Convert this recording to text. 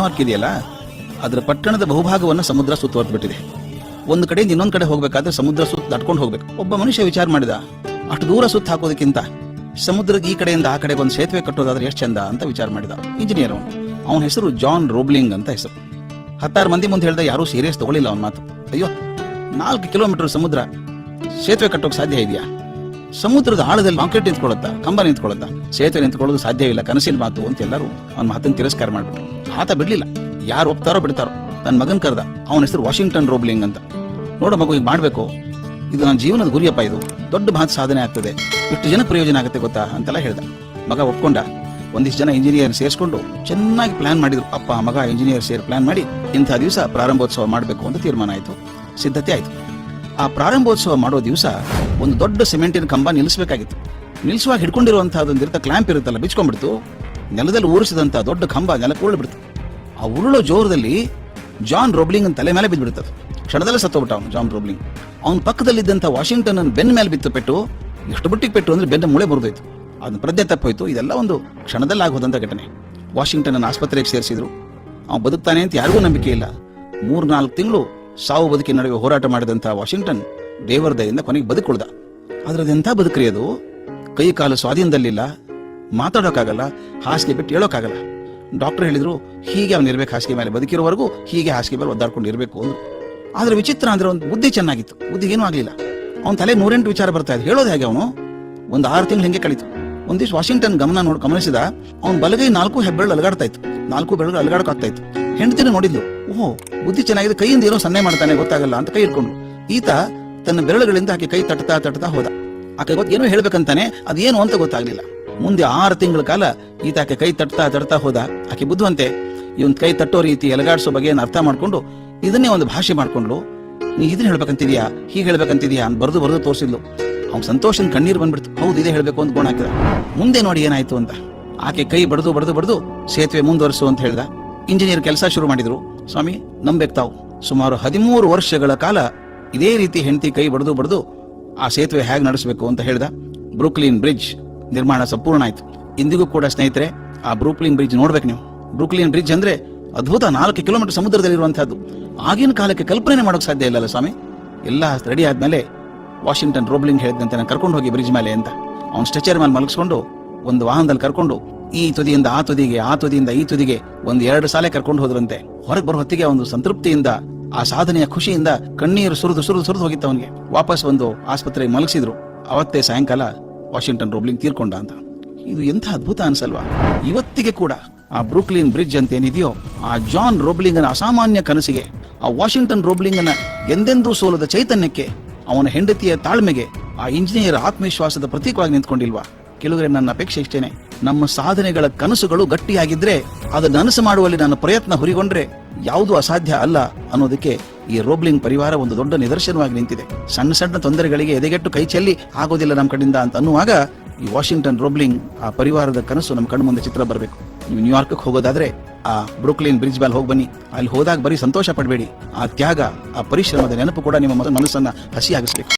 New York ಇದೆಯಲ್ಲ ಅದರ ಪಟ್ಟಣದ ಬಹುಭಾಗವನ್ನು ಸಮುದ್ರ ಸುತ್ತ ಬಿಟ್ಟಿದೆ ಒಂದು ಕಡೆಯಿಂದ ಇನ್ನೊಂದು ಕಡೆ ಹೋಗಬೇಕಾದ್ರೆ ಸಮುದ್ರ ಸುತ್ತ ದಾಟ್ಕೊಂಡು ಹೋಗ್ಬೇಕು. ಒಬ್ಬ ಮನುಷ್ಯ ವಿಚಾರ ಮಾಡಿದ, ಅಷ್ಟು ದೂರ ಸುತ್ತ ಹಾಕೋದಕ್ಕಿಂತ ಸಮುದ್ರದ ಈ ಕಡೆಯಿಂದ ಆ ಕಡೆಗೆ ಒಂದು ಸೇತುವೆ ಕಟ್ಟೋದಾದ್ರೆ ಎಷ್ಟು ಚಂದ? ಅಂತ ವಿಚಾರ ಮಾಡಿದ ಇಂಜಿನಿಯರ್ ಅವನು. ಅವನ ಹೆಸರು ಜಾನ್ ರೋಬ್ಲಿಂಗ್ ಅಂತ ಹೆಸರು. ಹತ್ತಾರು ಮಂದಿ ಮುಂದೆ ಹೇಳಿದ ಯಾರೂ ಸೀರಿಯಸ್ ತಗೊಳ್ಳಿಲ್ಲ ಅವನ ಮಾತು. ಅಯ್ಯೋ, ನಾಲ್ಕು ಕಿಲೋಮೀಟರ್ ಸಮುದ್ರ ಸೇತುವೆ ಕಟ್ಟೋಕೆ ಸಾಧ್ಯ ಇದೆಯಾ? ಸಮುದ್ರದ ಆಳದಲ್ಲಿ ಕಾಂಕ್ರೀಟ್ ನಿಂತ್ಕೊಳ್ಳುತ್ತಾ, ಕಂಬ ನಿಂತ್ಕೊಳ್ಳುತ್ತಾ, ಸೇತುವೆ ನಿಂತ್ಕೊಳ್ಳೋದು ಸಾಧ್ಯವಿಲ್ಲ ಕನಸಿನ ಮಾತು ಅಂತ ಎಲ್ಲರೂ ಅವನ ಮಾತನ್ನು ತಿರಸ್ಕಾರ ಮಾಡ್ಬಿಟ್ರು. ಆತ ಬಿಡ್ಲಿಲ್ಲ. ಯಾರು ಒಪ್ತಾರೋ ಬಿಡ್ತಾರೋ ನನ್ನ ಮಗನ್ ಕರೆದ, ಅವನ ಹೆಸರು ವಾಷಿಂಗ್ಟನ್ ರೋಬ್ಲಿಂಗ್ ಅಂತ. ನೋಡ ಮಗು ಈಗ ಮಾಡ್ಬೇಕು. ಇದು ನನ್ನ ಜೀವನದ ಗುರಿಯಪ್ಪ ಇದು. ದೊಡ್ಡ ಮಹತ್ ಸಾಧನೆ ಆಗ್ತದೆ. ಇಷ್ಟು ಜನ ಪ್ರಯೋಜನ ಆಗುತ್ತೆ ಗೊತ್ತಾ? ಅಂತೆಲ್ಲ ಹೇಳ್ದ. ಮಗ ಒಪ್ಕೊಂಡ. ಒಂದಿಷ್ಟು ಜನ ಇಂಜಿನಿಯರ್ ಸೇರಿಸ್ಕೊಂಡು ಚೆನ್ನಾಗಿ ಪ್ಲಾನ್ ಮಾಡಿದ್ರು. ಅಪ್ಪ, ಮಗ ಇಂಜಿನಿಯರ್ ಸೇರಿ ಪ್ಲಾನ್ ಮಾಡಿ ಇಂಥ ದಿವಸ ಪ್ರಾರಂಭೋತ್ಸವ ಮಾಡಬೇಕು ಅಂತ ತೀರ್ಮಾನ ಆಯಿತು. ಸಿದ್ಧತೆ ಆಯಿತು. ಆ ಪ್ರಾರಂಭೋತ್ಸವ ಮಾಡೋ ದಿವಸ ಒಂದು ದೊಡ್ಡ ಸಿಮೆಂಟಿನ ಕಂಬ ನಿಲ್ಲಿಸಬೇಕಾಗಿತ್ತು. ನಿಲ್ಲಿಸುವಾಗ ಹಿಡ್ಕೊಂಡಿರುವಂತಹ ಇರ್ತ ಕ್ಲಾಂಪ್ ಇರುತ್ತಲ್ಲ, ಬಿಚ್ಕೊಂಡ್ಬಿಡ್ತು. ನೆಲದಲ್ಲಿ ಊರಿಸಿದಂತಹ ದೊಡ್ಡ ಕಂಬ ನೆಲಕ್ಕೆ ಉರುಳ್ಬಿಡ್ತು. ಆ ಉರುಳೋ ಜೋರದಲ್ಲಿ ಜಾನ್ ರೋಬ್ಲಿಂಗ್ ತಲೆ ಮೇಲೆ ಬಿದ್ದುಬಿಡ್ತದೆ. ಕ್ಷಣದಲ್ಲೇ ಸತ್ತೋಗ್ಬಿಟ್ಟ ಅವನು, ಜಾನ್ ರೋಬ್ಲಿಂಗ್. ಅವನ ಪಕ್ಕದಲ್ಲಿದ್ದಂಥ ವಾಷಿಂಗ್ಟನ್ ಬೆನ್ನ ಮೇಲೆ ಬಿತ್ತು ಪೆಟ್ಟು, ಎಷ್ಟು ಬುಟ್ಟಿಗೆ ಪೆಟ್ಟು ಅಂದ್ರೆ ಬೆನ್ನ ಮೂಳೆ ಮುರಿದೋಯ್ತು. ಅದನ್ನ ಪ್ರಜ್ಞೆ ತಪ್ಪೋಯ್ತು. ಇದೆಲ್ಲ ಒಂದು ಕ್ಷಣದಲ್ಲಿ ಆಗೋದಂತ ಘಟನೆ. ವಾಷಿಂಗ್ಟನ್ ಆಸ್ಪತ್ರೆಗೆ ಸೇರಿಸಿದ್ರು. ಅವನು ಬದುಕ್ತಾನೆ ಅಂತ ಯಾರಿಗೂ ನಂಬಿಕೆ ಇಲ್ಲ. ಮೂರ್ನಾಲ್ಕು ತಿಂಗಳು ಸಾವು ಬದುಕಿನ ನಡುವೆ ಹೋರಾಟ ಮಾಡಿದಂಥ ವಾಷಿಂಗ್ಟನ್ ದೇವರ ದಯೆಯಿಂದ ಕೊನೆಗೆ ಬದುಕುಳ್ದ ಆದರೆ ಅದೆಂಥ ಬದುಕ್ರಿ ಅದು? ಕೈ ಕಾಲು ಸ್ವಾಧೀನದಲ್ಲಿಲ್ಲ, ಮಾತಾಡೋಕ್ಕಾಗಲ್ಲ, ಹಾಸಿಗೆ ಬಿಟ್ಟು ಹೇಳೋಕ್ಕಾಗಲ್ಲ. ಡಾಕ್ಟರ್ ಹೇಳಿದ್ರು, ಹೀಗೆ ಅವ್ನು ಇರಬೇಕು, ಹಾಸಿಗೆ ಮೇಲೆ ಬದುಕಿರೋವರೆಗೂ ಹೀಗೆ ಹಾಸಿಗೆ ಮೇಲೆ ಒದ್ದಾಡ್ಕೊಂಡು ಇರಬೇಕು ಅಂದ್ರು. ಆದ್ರೆ ವಿಚಿತ್ರ ಅಂದ್ರೆ ಒಂದು ಬುದ್ಧಿ ಚೆನ್ನಾಗಿತ್ತು, ಬುದ್ಧಿ ಏನೂ ಆಗಲಿಲ್ಲ. ಅವನ ತಲೆ ನೂರೆಂಟು ವಿಚಾರ ಬರ್ತಾ ಇದೆ, ಹೇಳೋದು ಹೇಗೆ ಅವನು? ಒಂದು ಆರು ತಿಂಗಳು ಹೆಂಗೆ ಕಳೀತು. ಒಂದಿಷ್ಟು ವಾಷಿಂಗ್ಟನ್ ಗಮನ ನೋಡಿ ಗಮನಿಸಿದ, ಅವ್ನ ಬಲಗೈ ನಾಲ್ಕು ಹೆಬ್ಬೆರಳು ಅಲಗಾಡ್ತಾ ಇತ್ತು. ನಾಲ್ಕು ಬೆರಳು ಅಲಗಾಡಕ್ಕಾಗ್ತಾ ಇತ್ತು. ಹೆಂಡತಿನ ನೋಡಿದ್ಲು. ಓಹೋ, ಬುದ್ಧಿ ಚೆನ್ನಾಗಿದೆ, ಕೈಯಿಂದ ಏನೋ ಸನ್ನೆ ಮಾಡ್ತಾನೆ, ಗೊತ್ತಾಗಲ್ಲ ಅಂತ ಕೈ ಇಟ್ಕೊಂಡು ಈತ ತನ್ನ ಬೆರಳುಗಳಿಂದ ಆಕೆ ಕೈ ತಟ್ತಾ ತಟ್ತಾ ಹೋದ. ಆಕೆ ಗೊತ್ತು ಏನೋ ಹೇಳ್ಬೇಕಂತಾನೆ, ಅದೇನು ಅಂತ ಗೊತ್ತಾಗ್ಲಿಲ್ಲ. ಮುಂದೆ ಆರು ತಿಂಗಳ ಕಾಲ ಈತ ಆಕೆ ಕೈ ತಟ್ತಾ ತಟ್ತಾ ಹೋದ. ಆಕೆ ಬುದ್ಧಿವಂತೆ, ಇವನ್ ಕೈ ತಟ್ಟೋ ರೀತಿ ಎಲಗಾಡ್ಸೋ ಬಗ್ಗೆ ಅರ್ಥ ಮಾಡ್ಕೊಂಡು ಇದನ್ನೇ ಒಂದು ಭಾಷೆ ಮಾಡ್ಕೊಂಡ್ಲು ನೀ ಇದನ್ನ ಹೇಳ್ಬೇಕಂತಿದ್ಯಾ? ಹೀಗೆ ಹೇಳ್ಬೇಕಂತಿದ್ಯಾ? ಅಂತ ಬರೆದು ಬರೆದು ತೋರಿಸಿದ್ಲು. ಅವ್ನ ಸಂತೋಷನ್ ಕಣ್ಣೀರು ಬಂದ್ಬಿಡ್ತು. ಹೌದು, ಇದೇ ಹೇಳ್ಬೇಕು ಅಂತ ಗೋಣ ಹಾಕಿದ. ಮುಂದೆ ನೋಡಿ ಏನಾಯ್ತು ಅಂತ. ಆಕೆ ಕೈ ಬಡದು ಬಡದು ಬಡದು ಸೇತುವೆ ಮುಂದುವರಿಸು ಅಂತ ಹೇಳ್ದ. ಇಂಜಿನಿಯರ್ ಕೆಲಸ ಶುರು ಮಾಡಿದ್ರು. ಸ್ವಾಮಿ ನಂಬೇಕು ತಾವು ಸುಮಾರು ಹದಿಮೂರು ವರ್ಷಗಳ ಕಾಲ ಇದೇ ರೀತಿ ಹೆಂಡತಿ ಕೈ ಬಡಿದು ಬಡಿದು ಆ ಸೇತುವೆ ಹೇಗೆ ನಡೆಸಬೇಕು ಅಂತ ಹೇಳಿದ. ಬ್ರೂಕ್ಲಿನ್ ಬ್ರಿಡ್ಜ್ ನಿರ್ಮಾಣ ಸಂಪೂರ್ಣ ಆಯಿತು. ಇಂದಿಗೂ ಕೂಡ ಸ್ನೇಹಿತರೆ, ಆ ಬ್ರೂಕ್ಲಿನ್ ಬ್ರಿಡ್ಜ್ ನೋಡ್ಬೇಕು ನೀವು. ಬ್ರೂಕ್ಲಿನ್ ಬ್ರಿಡ್ಜ್ ಅಂದ್ರೆ ಅದ್ಭುತ ನಾಲ್ಕು ಕಿಲೋಮೀಟರ್ ಸಮುದ್ರದಲ್ಲಿರುವಂತಹದ್ದು ಆಗಿನ ಕಾಲಕ್ಕೆ ಕಲ್ಪನೆ ಮಾಡೋಕೆ ಸಾಧ್ಯ ಇಲ್ಲಲ್ಲ ಸ್ವಾಮಿ? ಎಲ್ಲ ರೆಡಿ ಆದಮೇಲೆ ವಾಷಿಂಗ್ಟನ್ ರೋಬ್ಲಿಂಗ್ ಹೇಳಿದಂತೆ ನಾನು ಕರ್ಕೊಂಡು ಹೋಗಿ ಬ್ರಿಡ್ಜ್ ಮೇಲೆ ಅಂತ. ಅವ್ನು ಸ್ಟ್ರೆಚರ್ ಮೇಲೆ ಮಲಗಿಸ್ಕೊಂಡು ಒಂದು ವಾಹನದಲ್ಲಿ ಕರ್ಕೊಂಡು ಈ ತುದಿಯಿಂದ ಆ ತುದಿಗೆ, ಆ ತುದಿಯಿಂದ ಈ ತುದಿಗೆ ಒಂದು ಎರಡು ಸಾಲೆ ಕರ್ಕೊಂಡು ಹೋದ್ರಂತೆ. ಹೊರಗೆ ಬರೋ ಹೊತ್ತಿಗೆ ಒಂದು ಸಂತೃಪ್ತಿಯಿಂದ, ಆ ಸಾಧನೆಯ ಖುಷಿಯಿಂದ ಕಣ್ಣೀರು ಸುರಿದು ಸುರಿದು ಸುರಿದು ಹೋಗಿತ್ತು ಅವನಿಗೆ. ವಾಪಸ್ ಒಂದು ಆಸ್ಪತ್ರೆಗೆ ಮಲಗಿಸಿದ್ರು. ಅವತ್ತೇ ಸಾಯಂಕಾಲ ವಾಷಿಂಗ್ಟನ್ ರೋಬ್ಲಿಂಗ್ ತೀರ್ಕೊಂಡ ಅಂತ. ಇದು ಎಂಥ ಅದ್ಭುತ ಅನ್ಸಲ್ವಾ? ಇವತ್ತಿಗೆ ಕೂಡ ಆ ಬ್ರೂಕ್ಲಿನ್ ಬ್ರಿಡ್ಜ್ ಅಂತ ಏನಿದೆಯೋ, ಆ ಜಾನ್ ರೋಬ್ಲಿಂಗನ ಅಸಾಮಾನ್ಯ ಕನಸಿಗೆ, ಆ ವಾಷಿಂಗ್ಟನ್ ರೋಬ್ಲಿಂಗನ ಎಂದೆಂದೂ ಸೋಲದ ಚೈತನ್ಯಕ್ಕೆ ಅವನ ಹೆಂಡತಿಯ ತಾಳ್ಮೆಗೆ ಆ ಇಂಜಿನಿಯರ್ ಆತ್ಮವಿಶ್ವಾಸದ ಪ್ರತೀಕವಾಗಿ ನಿಂತ್ಕೊಂಡಿಲ್ವಾ? ಕೆಲವರೆ ನನ್ನ ಅಪೇಕ್ಷೆ ಇಷ್ಟೇನೆ. ನಮ್ಮ ಸಾಧನೆಗಳ ಕನಸುಗಳು ಗಟ್ಟಿಯಾಗಿದ್ರೆ ಅದನ್ನು ನನಸು ಮಾಡುವಲ್ಲಿ ನನ್ನ ಪ್ರಯತ್ನ ಹುರಿಗೊಂಡ್ರೆ ಯಾವುದು ಅಸಾಧ್ಯ ಅಲ್ಲ ಅನ್ನೋದಕ್ಕೆ ಈ ರೋಬ್ಲಿಂಗ್ ಪರಿವಾರ ಒಂದು ದೊಡ್ಡ ನಿದರ್ಶನವಾಗಿ ನಿಂತಿದೆ. ಸಣ್ಣ ಸಣ್ಣ ತೊಂದರೆಗಳಿಗೆ ಎದೆಗೆಟ್ಟು ಕೈ ಚೆಲ್ಲಿ ಆಗೋದಿಲ್ಲ ನಮ್ಮ ಕಡೆಯಿಂದ ಅಂತ ಅನ್ನುವಾಗ ಈ ವಾಷಿಂಗ್ಟನ್ ರೋಬ್ಲಿಂಗ್ ಆ ಪರಿವಾರದ ಕನಸು ನಮ್ಮ ಕಣ್ಣು ಮುಂದೆ ಚಿತ್ರ ಬರಬೇಕು. ನೀವು ನ್ಯೂಯಾರ್ಕ್ ಹೋಗೋದಾದ್ರೆ ಆ ಬ್ರೂಕ್ಲಿನ್ ಬ್ರಿಡ್ಜ್ ಮೇಲೆ ಹೋಗಿ ಬನ್ನಿ. ಅಲ್ಲಿ ಹೋದಾಗ ಬರೀ ಸಂತೋಷ ಪಡಬೇಡಿ. ಆ ತ್ಯಾಗ, ಆ ಪರಿಶ್ರಮದ ನೆನಪು ಕೂಡ ನಿಮ್ಮ ಮನಸ್ಸನ್ನ ಹಸಿಯಾಗಿಸ್ಬೇಕು.